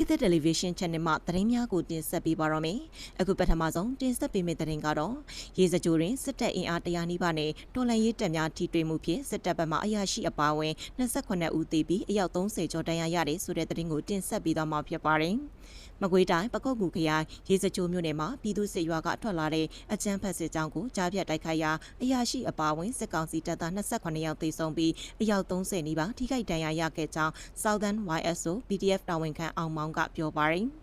ခေတ်သစ်တယ်လီဗီရှင်း channel မှာသတင်းများကိုတင်ဆက်ပေးပါရမယ်။အခုပထမဆုံးတင်ဆက်ပေးမယ့်သတင်းကတော့ရေစကြိုတွင်စစ်တပ်အင်အား100နီးပါးနဲ့တော်လှန်ရေးတပ်များထိတွေ့မှုဖြင့်စစ်တပ်ဘက်မှအရာရှိအပါအဝင်28ဦးသေပြီးအယောက်30ကျော်ဒဏ်ရာရတယ်ဆိုတဲ့သတင်းကိုတင်ဆက်ပေးသွားမှာဖြစ်ပါတယ်။မကွေးတိုင်းပကုတ်ကူခရိုင်ရေစကြိုမြို့နယ်မှာပြည်သူစစ်ရွာကထွက်လာတဲ့အကြမ်းဖက်စစ်ကြောင်းကိုကြားပြတ်တိုက်ခိုက်ရာအရာရှိအပါအဝင်စစ်ကောင်စီတပ်သား28ယောက်သေဆုံးပြီးအယောက်30နီးပါးထိခိုက်ဒဏ်ရာရခဲ့ကြောင်း Southern YSO PDF တာဝန်ခံအောင်မောင်ကပြောပါတယ်။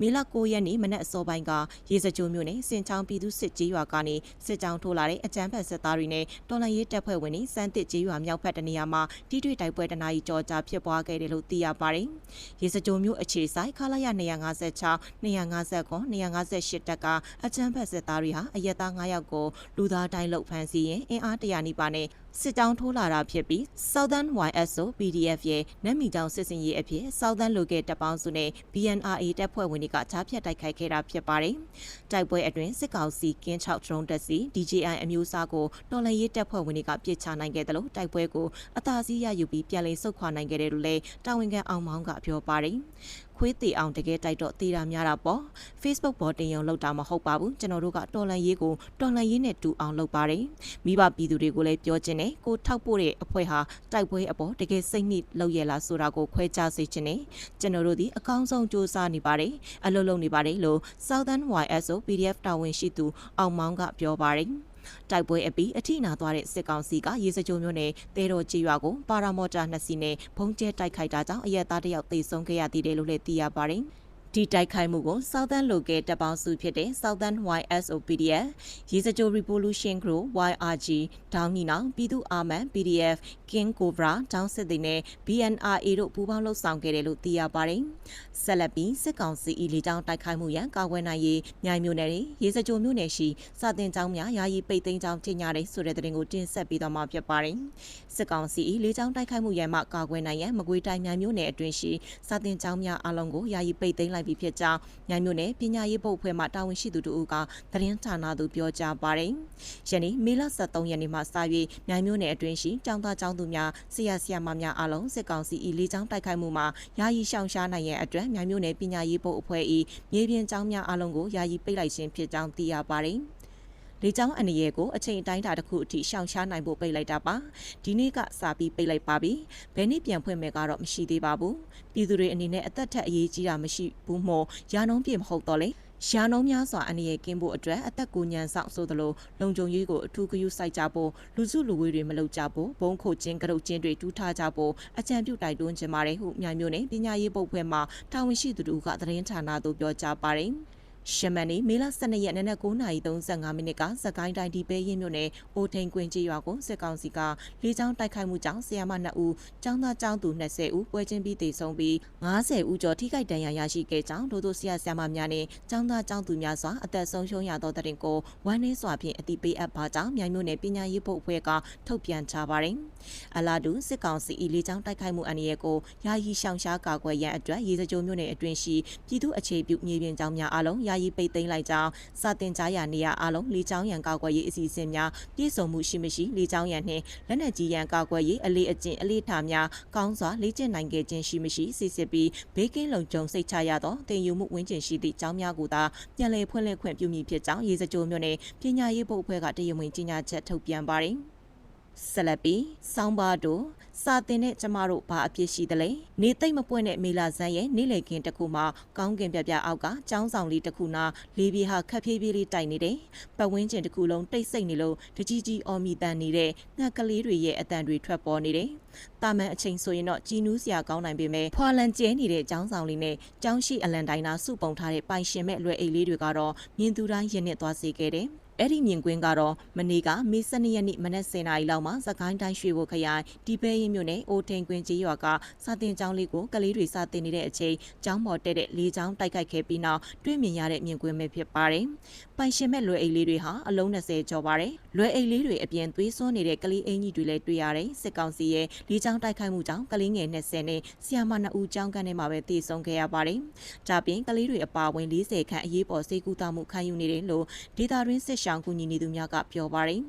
မေလ9ရက်နေ့မနက်အစောပိုင်းကရေစကြိုမြို့နယ်စင်ချောင်းပြည်သူစစ်ကြေးရွာကနေစစ်ကြောင်းထိုးလာတဲ့အကြမ်းဖက်စစ်သားတွေနဲ့တော်လှန်ရေးတပ်ဖွဲ့ဝင်တွေစမ်းတစ်ကြေးရွာမြောက်ဘက်တနေရာမှာတိတွေ့တိုက်ပွဲတနာရီကြောကြာဖြစ်ပွားခဲ့တယ်လို့သိရပါတယ်။ရေစကြိုမြို့အခြေဆိုင်ခလာရ256 259 258တပ်ကအကြမ်းဖက်စစ်သားတွေဟာအရက်သား9ယောက်ကိုလူသားတိုင်းလုတ်ဖမ်းဆီးရင်အင်အားတရာနီးပါးနဲ့စစ်တောင်းထိုးလာတာဖြစ်ပြီး Southern YSO PDF ရဲ့နတ်မီတောင်စစ်စင်ရေးအဖြစ် Southern Local တပ်ပေါင်းစုနဲ့ BNRA တပ်ဖွဲ့ဝင်တွေကချားဖြတ်တိုက်ခိုက်ခဲ့တာဖြစ်ပါတယ်။တိုက်ပွဲအတွင်းစစ်ကောင်စီကင်း6 drone တပ်စီ DJI အမျိုးအစားကိုတော်လှန်ရေးတပ်ဖွဲ့ဝင်တွေကပြစ်ချနိုင်ခဲ့တယ်လို့တိုက်ပွဲကိုအသာစီးရယူပြီးပြန်လည်ဆုတ်ခွာနိုင်ခဲ့တယ်လို့လည်းတာဝန်ခံအောင်မောင်းကပြောပါတယ်။ ခွေးတီအောင်တကယ်တိုက်တော့တေးတာများတာပေါ့ Facebook ပေါ်တင်ရုံလောက်တာမဟုတ်ပါဘူးကျွန်တော်တို့ကတော်လန်ရေးကိုတော်လန်ရေးနဲ့တူအောင်လုပ်ပါတယ်မိဘပြည်သူတွေကိုလည်းပြောချင်တယ်ကိုထောက်ပို့တဲ့အဖွဲ့ဟာတိုက်ပွဲအပေါ်တကယ်စိတ်နှိလောက်ရလားဆိုတာကိုခွဲခြားစေချင်တယ်ကျွန်တော်တို့ဒီအကောင်းဆုံးစူးစမ်းနေပါတယ်အလုပ်လုပ်နေပါတယ်လို့ Southern YSO PDF တာဝန်ရှိသူအောင်မောင်းကပြောပါတယ် တိုက်ပွဲအပြီးအထိနာသွားတဲ့စစ်ကောင်စီကရေစကြိုမျိုးနဲ့တဲတော်ကြီးရွာကိုပါရာမော်တာနှစ်စီးနဲ့ဘုံကျဲတိုက်ခိုက်တာကြောင့်အရက်သားတယောက်သေဆုံးခဲ့ရသေးတယ်လို့လည်းသိရပါတယ်။ ဒီတိုက်ခိုက်မှုကို Southern Local တပ်ပေါင်းစုဖြစ်တဲ့ Southern YSOPDF ရေစကြို Revolution Group YRG ဒေါင်းနီနောင်ပြည်သူ့အာမန် PDF King Cobra တောင်းစစ်တွေနဲ့ BNRA တို့ပူးပေါင်းလှုပ်ဆောင်ခဲ့တယ်လို့သိရပါတယ်။ဆက်လက်ပြီးစစ်ကောင်စီအီလီတောင်းတိုက်ခိုက်မှုရန်ကာကွယ်နိုင်ရေးမြိုင်မြို့နယ်ရေစကြိုမြို့နယ်ရှိစာတင်ကျောင်းများယာယီပိတ်သိမ်းကျောင်းကြီးညာတဲ့ဆိုတဲ့တဲ့တင်ကိုတင်ဆက်ပေးသွားမှာဖြစ်ပါတယ်။စစ်ကောင်စီအီလီတောင်းတိုက်ခိုက်မှုရန်မှကာကွယ်နိုင်ရန်မကွေးတိုင်းမြိုင်မြို့နယ်အတွင်းရှိစာတင်ကျောင်းများအလုံးကိုယာယီပိတ်သိမ်းလိုက်ပြီဖြစ်ကြောင်းမြိုင်မြို့နယ်ပညာရေးပုတ်ဖွဲ့မှတာဝန်ရှိသူတို့ကသတင်းဌာနသို့ပြောကြားပါတယ်။ယနေ့မေလ23ရက်နေ့မှစ၍မြိုင်မြို့နယ်အတွင်းရှိကျောင်းသားကျောင်းသူများဆရာဆရာမများအားလုံးစစ်ကောင်စီ၏လေးချောင်းတိုက်ခိုက်မှုမှာယာယီရှောင်ရှားနိုင်ရန်အတွက်မြိုင်မြို့နယ်ပညာရေးပုတ်အဖွဲ့၏မြေပြင်ကျောင်းများအားလုံးကိုယာယီပိတ်လိုက်ခြင်းဖြစ်ကြောင်းသိရပါတယ်။ လေကြောင်းအန္တရာယ်ကိုအချိန်အတိုင်းတာတစ်ခုအထိရှောင်ရှားနိုင်ဖို့ပိတ်လိုက်တာပါဒီနေ့ကစပြီးပိတ်လိုက်ပါပြီဘယ်နေ့ပြန်ဖွင့်မယ်ကတော့မရှိသေးပါဘူးပြည်သူတွေအနေနဲ့အသက်ထက်အရေးကြီးတာမရှိဘူးမို့ရာနှုန်းပြည့်မဟုတ်တော့လေရာနှုံးများစွာအနေရကင်းဖို့အတွက်အသက်ကိုညံဆောင်ဆိုသလိုလုံခြုံရေးကိုအထူးဂရုစိုက်ကြဖို့လူစုလူဝေးတွေမလုပ်ကြဖို့ဘုံခိုချင်းကရုတ်ချင်းတွေတူးထားကြဖို့အကြံပြုတိုက်တွန်းခြင်းပါတယ်ဟုမြိုင်မျိုးနဲ့ပညာရေးပုတ်ဖွဲ့မှတာဝန်ရှိသူတို့ကသတင်းဌာနသို့ပြောကြားပါတယ်။ ရှမန်နီမေလ12ရက်နေ့နက်9:35မိနစ်ကစကိုင်းတိုင်းဒီပဲရင်မြို့နယ်အိုထိန်ကွင်းကြီးရွာကိုစစ်ကောင်စီကလေကြောင်းတိုက်ခိုက်မှုကြောင့်ဆီယမ2ဦး၊ကျောင်းသားကျောင်းသူ20ဦးပွဲချင်းပြီးတေဆုံးပြီး90ဦးကျော်ထိခိုက်ဒဏ်ရာရရှိခဲ့ကြောင်းဒို့တို့ဆီယဆရာမများနဲ့ကျောင်းသားကျောင်းသူများစွာအသက်ဆုံးရှုံးရသောတဲ့တင်ကိုဝမ်းနည်းစွာဖြင့်အတိပေးအပ်ပါကြောင်းမြိုင်မြို့နယ်ပညာရေးဖို့အဖွဲ့ကထုတ်ပြန်ထားပါတယ်။အလားတူစစ်ကောင်စီ၏လေကြောင်းတိုက်ခိုက်မှုအန္တရာယ်ကိုယာယီရှောင်ရှားကာကွယ်ရန်အတွက်ရေစကြိုမြို့နယ်အတွင်းရှိပြည်သူ့အခြေပြုမြေပြင်ကျောင်းများအလုံးယာယီပိတ်သိမ်းလိုက်ကြောင်းစာတင်ကြားရနေရအလုံးလေကြောင်းရန်ကာကွယ်ရေးအစီအစဉ်များပြည့်စုံမှုရှိမရှိလေကြောင်းရန်နှင့်လက်နက်ကြီးရန်ကာကွယ်ရေးအလေးအကျင့်အလေးထားများကောင်းစွာလေ့ကျင့်နိုင်ခဲ့ခြင်းရှိမရှိစစ်စစ်ပြီးဘေးကင်းလုံခြုံစိတ်ချရသောတင်ယူမှုဝင်းကျင်ရှိသည့်ကျောင်းများကိုသာပြန်လည်ဖွင့်လှစ်ခွင့်ပြုမည်ဖြစ်ကြောင်းရေစကြိုမြို့နယ်ပညာရေးဘုတ်အဖွဲ့ကတရားဝင်ကြေညာချက်ထုတ်ပြန်ပါတယ် ဆက်လက်ပြီးစောင်းပါတို့စာတင်တဲ့ကျမတို့ဘာအပြစ်ရှိသလဲနေသိမ့်မပွင့်တဲ့မေလာဇန်ရဲ့နေလေခင်တစ်ခုမှာကောင်းကင်ပြပြအောက်ကចောင်းဆောင်လေးတစ်ခုနာလေပြေဟာခက်ဖြည်းဖြည်းလေးတိုက်နေတယ်ပတ်ဝန်းကျင်တစ်ခုလုံးတိတ်ဆိတ်နေလို့တကြီးကြီးအော်မီတန်နေတဲ့ငှက်ကလေးတွေရဲ့အတန်တွေထွက်ပေါ်နေတယ်တာမန်အချိန်ဆိုရင်တော့ကြီးနူးစရာကောင်းနိုင်ပေမဲ့ဖွာလန်ကျဲနေတဲ့ចောင်းဆောင်လေးနဲ့ចောင်းရှိအလန်တိုင်းနာစုပုံထားတဲ့ပိုင်ရှင်မဲ့လွယ်အိတ်လေးတွေကတော့မြင်သူတိုင်းရင်နစ်သွားစေခဲ့တယ် အဲ့ဒီမြင်ကွင်းကတော့မနေ့ကမေ12ရက်နေ့မနက်10:00နာရီလောက်မှာသခိုင်းတိုင်းရွှေဘိုခရိုင်ဒီပဲရင်မြို့နယ်အိုထိန်ကွင်းကြီးရွာကစာတင်ကျောင်းလေးကိုကလေးတွေစာတင်နေတဲ့အချိန်ကျောင်းပေါ်တက်တဲ့လေကျောင်းတိုက်ခိုက်ခဲ့ပြီးနောက်တွေ့မြင်ရတဲ့မြင်ကွင်းပဲဖြစ်ပါတယ်။ပိုင်ရှင်မဲ့လွယ်အိတ်လေးတွေဟာအလုံး20ကျော်ပါတယ်။လွယ်အိတ်လေးတွေအပြင်သွေးစွန်းနေတဲ့ကလေးအင်ကြီးတွေလည်းတွေ့ရတယ်။စစ်ကောင်စီရဲ့လေကျောင်းတိုက်ခိုက်မှုကြောင့်ကလေးငယ်20နဲ့ဆီယာမ2ဦးကျောင်းကန်ထဲမှာပဲတည်ဆုံခဲ့ရပါတယ်။ဒါပြင်ကလေးတွေအပါအဝင်40ခန့်အရေးပေါ်စိတ်ကူးတာမှုခံယူနေတယ်လို့ဒေတာရင်းစစ်ရှောင်းကူညီနေသူများကပြောပါတယ်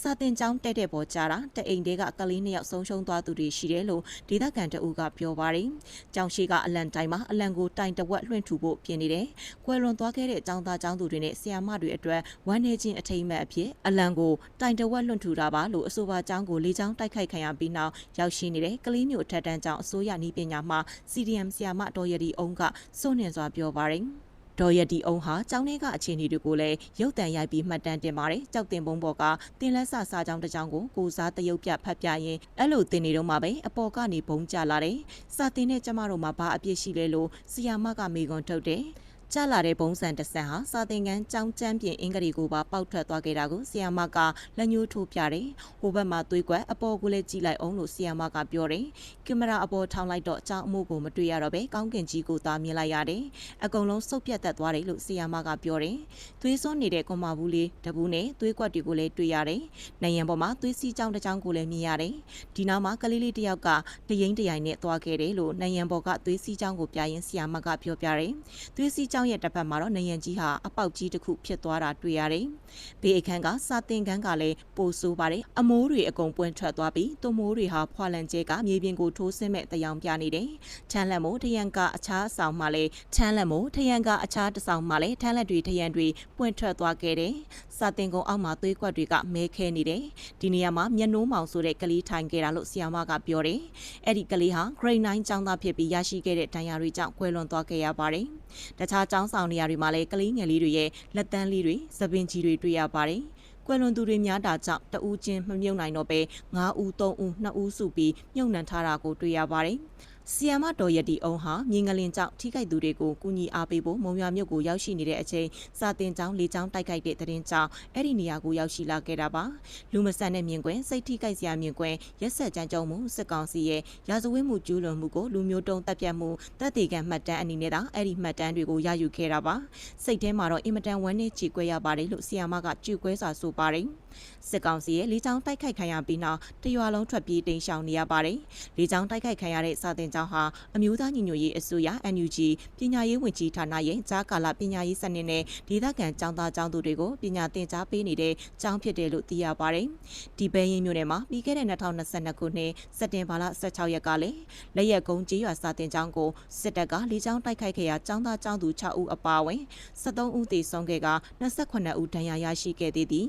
စာတင်ကျောင်းတက်တဲ့ပေါ်ကြတာတအိမ်တဲကကလေးနှစ်ယောက်ဆုံးရှုံးသွားသူတွေရှိတယ်လို့ဒေသခံတအူကပြောပါတယ်။ကျောင်းရှိကအလံတိုင်းမှာအလံကိုတိုင်တဝက်လွှင့်ထူဖို့ပြင်နေတယ်။ကွယ်လွန်သွားခဲ့တဲ့ကျောင်းသားကျောင်းသူတွေနဲ့ဆရာမတွေအတွက်ဝမ်းနေခြင်းအထိမ်းအမှတ်အဖြစ်အလံကိုတိုင်တဝက်လွှင့်ထူတာပါလို့အဆိုပါကျောင်းကိုလေးကျောင်းတိုက်ခိုက်ခံရပြီးနောက်ရောက်ရှိနေတဲ့ကလေးမျိုးအထက်တန်းကျောင်းအစိုးရနည်းပညာမှ CDM ဆရာမတော်ရည်ဒီအုံးကစိုးနှင်စွာပြောပါတယ်။ ဒေါ်ရတီအုံဟာကျောင်းထဲကအခြေအနေတွေကိုလည်းရုပ်တံရိုက်ပြီးမှတ်တမ်းတင်ပါတယ်။ကြောက်တင်ပုံပေါ်ကတင်လက်ဆစာကြောင်းတစ်ကြောင်းကိုကိုစားတရုပ်ပြဖတ်ပြရင်အဲ့လိုတင်နေတော့မှပဲအပေါ်ကနေဘုံကျလာတယ်။စာတင်တဲ့ကျမတို့မှာဘာအပြစ်ရှိလဲလို့ဆီယာမကမေခွန်ထုတ်တယ်။ ကျလာတဲ့ဘုံစံတဆန်ဟာစာသင်ခန်းကျောင်းကျမ်းပြင်အင်္ဂရီကိုပါပေါက်ထွက်သွားခဲ့တာကိုဆီယာမကလက်ညှိုးထိုးပြတယ်။ဟိုဘက်မှာသွေးကွက်အပေါ်ကိုလည်းကြည့်လိုက်အောင်လို့ဆီယာမကပြောတယ်။ကင်မရာအပေါ်ထောင်လိုက်တော့အကြောင်းအမှုကိုမတွေ့ရတော့ပဲကောင်းကင်ကြီးကိုသာမြင်လိုက်ရတယ်။အကုန်လုံးစုပ်ပြတ်သက်သွားတယ်လို့ဆီယာမကပြောတယ်။သွေးစွန်းနေတဲ့ကွန်မာဘူးလေးတပူးနဲ့သွေးကွက်တွေကိုလည်းတွေ့ရတယ်။နိုင်ရန်ပေါ်မှာသွေးစီးကြောင်းတစ်ကြောင်းကိုလည်းမြင်ရတယ်။ဒီနောက်မှာကလေးလေးတစ်ယောက်ကတရင်တရိုင်နဲ့သွားခဲ့တယ်လို့နိုင်ရန်ပေါ်ကသွေးစီးကြောင်းကိုပြရင်ဆီယာမကပြောပြတယ်။သွေးစီးကြောင်းရဲ့တစ်ဖက်မှာတော့နယံကြီးဟာအပေါက်ကြီးတစ်ခုဖြစ်သွားတာတွေ့ရတယ်။ဘေးအခန်းကစာတင်ခန်းကလည်းပိုဆိုးပါတယ်။အမိုးတွေအကုန်ပွင့်ထွက်သွားပြီးသွမိုးတွေဟာဖွာလန်ကျဲကမြေပြင်ကိုထိုးဆင်းမဲ့တယောင်ပြနေတယ်။ထန်းလက်မို့ထရန်ကအခြားအဆောင်မှလည်းထန်းလက်မို့ထရန်ကအခြားတစ်ဆောင်မှလည်းထန်းလက်တွေထရန်တွေပွင့်ထွက်သွားခဲ့တယ်။စာတင်ကုန်းအောက်မှာသွေးကွက်တွေကမဲခဲနေတယ်။ဒီနေရာမှာမျက်နှိုးမောင်ဆိုတဲ့ကလေးထိုင်ခဲ့တာလို့ဆီယာမကပြောတယ်။အဲ့ဒီကလေးဟာ grade 9ကျောင်းသားဖြစ်ပြီးရရှိခဲ့တဲ့ဒဏ်ရာတွေကြောင့်ကွယ်လွန်သွားခဲ့ရပါတယ်။တခြားကျောင်းဆောင်နေရာတွေမှာလည်းကလေးငယ်လေးတွေရဲ့လက်တန်းလေးတွေသပင်ကြီးတွေတွေ့ရပါတယ်။ကွယ်လွန်သူတွေများတာကြောင့်တဦးချင်းမမြုပ်နိုင်တော့ပဲ9ဦး3ဦး2ဦးစုပြီးမြုပ်နှံထားတာကိုတွေ့ရပါတယ်။ ဆီယမတော်ရတီအုံဟာမြင်းငလင်ကြောင့်ထိခိုက်သူတွေကိုကူညီအားပေးဖို့မုံရွာမြို့ကိုရောက်ရှိနေတဲ့အချိန်စာတင်ကျောင်းလေးကျောင်းတိုက်ခိုက်တဲ့တရင်ကြောင့်အဲ့ဒီနေရာကိုရောက်ရှိလာခဲ့တာပါလူမဆန်တဲ့မြင်ကွင်းစိတ်ထိခိုက်စရာမြင်ကွင်းရက်ဆက်ကြမ်းကြုတ်မှုစစ်ကောင်စီရဲ့ရာဇဝတ်မှုကျူးလွန်မှုကိုလူမျိုးတုံးတပ်ပြတ်မှုတပ်တေကန်မှတ်တမ်းအနေနဲ့တာအဲ့ဒီမှတ်တမ်းတွေကိုရယူခဲ့တာပါစိတ်ထဲမှာတော့အင်မတန်ဝမ်းနည်းချီကွဲရပါတယ်လို့ဆီယာမကကြွကွဲစွာဆိုပါတယ်စစ်ကောင်စီရဲ့လေကြောင်းတိုက်ခိုက်ခံရပြီးနောက်တရွာလုံးထွက်ပြေးတိမ်းရှောင်နေရပါတယ်လေကြောင်းတိုက်ခိုက်ခံရတဲ့စာတင်ကျောင်းဟာအမျိုးသားညီညွတ်ရေးအစိုးရ NUG ပညာရေးဝန်ကြီးဌာနရဲ့ကြားကာလပညာရေးစနစ်နဲ့ဒေသခံကျောင်းသားကျောင်းသူတွေကိုပညာသင်ကြားပေးနေတဲ့ကျောင်းဖြစ်တယ်လို့သိရပါတယ်ဒီပဲရင်မြို့နယ်မှာပြီးခဲ့တဲ့2022ခုနှစ်စက်တင်ဘာလ16ရက်ကလည်းလက်ရက်ကုန်းကျေးရွာစာတင်ကျောင်းကိုစစ်တပ်ကလေကြောင်းတိုက်ခိုက်ခဲ့ရာကျောင်းသားကျောင်းသူ6ဦးအပါအဝင်73ဦးသေဆုံးခဲ့က28ဦးဒဏ်ရာရရှိခဲ့သေးသည်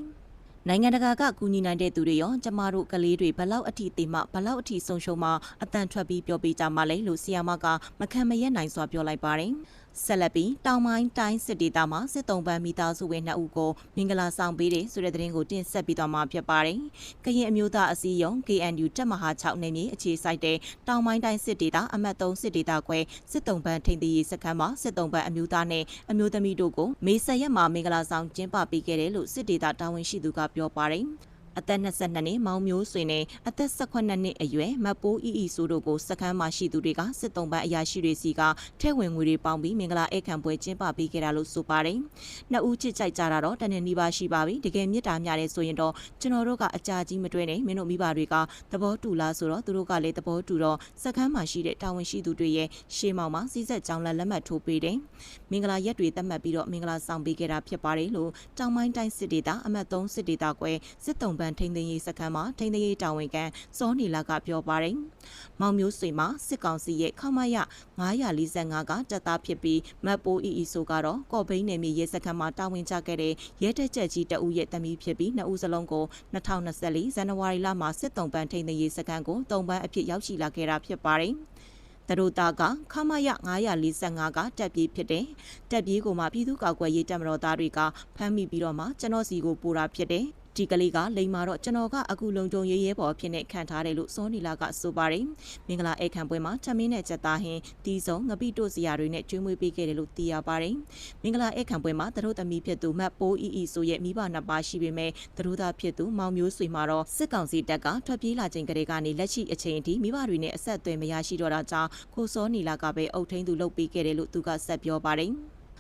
နိုင်ငံတကာကကူညီနိုင်တဲ့သူတွေရောကျမတို့ကလေးတွေဘလောက်အထိတိမှဘလောက်အထိဆုံးရှုံးမှအတန်ထွက်ပြီးပြောပြကြမှာလဲလို့ဆီယာမကမခံမရက်နိုင်စွာပြောလိုက်ပါတယ်။ ဆက်လက်ပြီးတောင်ပိုင်းတိုင်းစစ်ဒေသမှာစစ်တုံးပန်းမိသားစုဝင်2ဦးကိုမင်္ဂလာဆောင်ပေးတယ်ဆိုတဲ့သတင်းကိုတင်ဆက်ပြီးတော့မှာဖြစ်ပါတယ်။ကရင်အမျိုးသားအစည်းအရုံး KNU တပ်မဟာ6နယ်မြေအခြေစိုက်တဲ့တောင်ပိုင်းတိုင်းစစ်ဒေသအမှတ်3စစ်ဒေသခွဲစစ်တုံးပန်းထိန်တည်ရေးစခန်းမှာစစ်တုံးပန်းအမျိုးသားနဲ့အမျိုးသမီးတို့ကိုမေဆရက်မှာမင်္ဂလာဆောင်ကျင်းပပေးခဲ့တယ်လို့စစ်ဒေသတာဝန်ရှိသူကပြောပါတယ်။ အသက်22နှစ်မောင်မျိုးဆွေနဲ့အသက်18နှစ်အရွယ်မပိုးအီအီဆိုတို့ကိုစခန်းမှာရှိသူတွေကစစ်တုံးပန်းအရာရှိတွေစီကထဲဝင်ငွေတွေပေါင်းပြီးမင်္ဂလာဧကန်ပွဲကျင်းပပေးခဲ့တာလို့ဆိုပါတယ်။နှစ်ဦးချစ်ကြိုက်ကြတာတော့တနေ့နီးပါးရှိပါပြီ။တကယ်မေတ္တာများတယ်ဆိုရင်တော့ကျွန်တော်တို့ကအကြာကြီးမတွဲနဲ့မင်းတို့မိဘတွေကသဘောတူလားဆိုတော့သူတို့ကလည်းသဘောတူတော့စခန်းမှာရှိတဲ့တာဝန်ရှိသူတွေရဲ့ရှေးမောင်မှာစီးဆက်ကြောင်းလက်လက်မှတ်ထိုးပေးတယ်။မင်္ဂလာရက်တွေသတ်မှတ်ပြီးတော့မင်္ဂလာဆောင်ပေးခဲ့တာဖြစ်ပါတယ်လို့တောင်ပိုင်းတိုင်းစစ်ဒေသအမှတ်3စစ်ဒေသကွဲစစ်တုံးပန်းထိန်းသိမ်းရေးစခန်းမှာထိန်းသိမ်းရေးတာဝန်ခံစောနီလာကပြောပါတယ်။မောင်မျိုးဆွေမှာစစ်ကောင်စီရဲ့ခမရ945ကတပ်သားဖြစ်ပြီးမတ်ပိုးအီအီဆိုကတော့ကော့ဘိန်းနယ်မြေရဲစခန်းမှာတာဝန်ကျခဲ့တဲ့ရဲတပ်ချက်ကြီးတအုပ်ရဲ့တမီးဖြစ်ပြီးနှစ်ဦးစလုံးကို2024ဇန်နဝါရီလမှာစစ်တုံးပန်းထိန်းသိမ်းရေးစခန်းကိုတုံပန်းအဖြစ်ရောက်ရှိလာခဲ့တာဖြစ်ပါတယ်။တရူတာကခမရ945ကတက်ပြေးဖြစ်တယ်။တက်ပြေးကိုမှပြည်သူ့ကောက်ကွယ်ရေးတပ်မတော်သားတွေကဖမ်းမိပြီးတော့မှကျွန်တော်စီကိုပို့တာဖြစ်တယ် ဒီကလေးကလိန်မာတော့ကျွန်တော်ကအခုလုံခြုံရေးရဲဘော်ဖြစ်နေခံထားတယ်လို့စောနီလာကဆိုပါတယ်မင်္ဂလာဧခံပွဲမှာထမင်းနဲ့ချက်သားဟင်းတီးစုံငပိတို့စရာတွေနဲ့ကျွေးမွေးပေးခဲ့တယ်လို့သိရပါတယ်မင်္ဂလာဧခံပွဲမှာတရုတ်သမီးဖြစ်သူမတ်ပိုးအီအီဆိုရဲ့မိဘနှစ်ပါးရှိပေမဲ့တရုတ်သားဖြစ်သူမောင်မျိုးဆွေမှာတော့စစ်ကောင်စီတပ်ကထွက်ပြေးလာချိန်ကလေးကနေလက်ရှိအချိန်အထိမိဘတွေနဲ့အဆက်အသွယ်မရရှိတော့တာကြောင့်ကိုစောနီလာကပဲအုပ်ထိန်သူလုပ်ပေးခဲ့တယ်လို့သူကဆက်ပြောပါတယ်